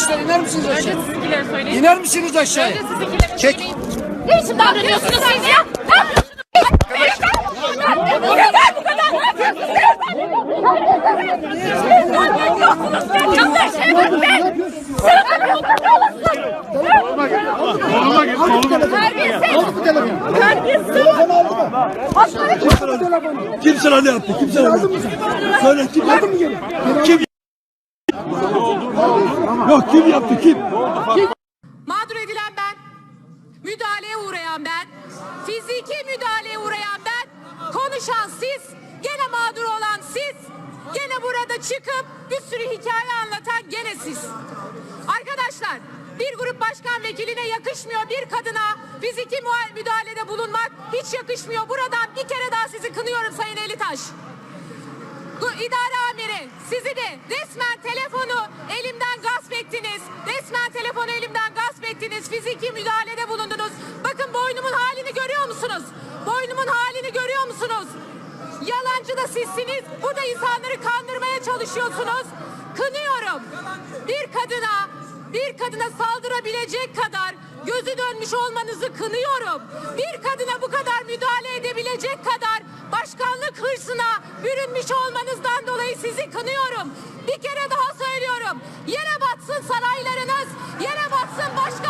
Arkadaşlar iner misiniz Önce aşağı? sizinkileri söyleyin. İner misiniz aşağıya? Önce sizinkileri Çek. söyleyin. Ne biçim davranıyorsunuz siz ya? Ne yapıyorsunuz? Yeter! Bu kadar bu kadar! Ne yapıyorsunuz? Kim sana ne yaptı? Kim sana ne yaptı? Söyle kim? Kim? Yok kim yaptı kim? Mağdur edilen ben, müdahaleye uğrayan ben, fiziki müdahaleye uğrayan ben, konuşan siz, gene mağdur olan siz, gene burada çıkıp bir sürü hikaye anlatan gene siz. Arkadaşlar, bir grup başkan vekiline yakışmıyor bir kadına fiziki müdahalede bulunmak hiç yakışmıyor. Buradan bir kere daha sizi kınıyorum Sayın Elitaş. Bu idare amiri sizi de resmen telefonu Fiziki müdahalede bulundunuz. Bakın boynumun halini görüyor musunuz? Boynumun halini görüyor musunuz? Yalancı da sizsiniz. Burada insanları kandırmaya çalışıyorsunuz. Kınıyorum. Bir kadına bir kadına saldırabilecek kadar gözü dönmüş olmanızı kınıyorum. Bir kadına bu kadar müdahale edebilecek kadar başkanlık hırsına bürünmüş olmanızdan dolayı sizi kınıyorum. Bir kere daha söylüyorum. Yere batsın saraylarınız, yere batsın başkan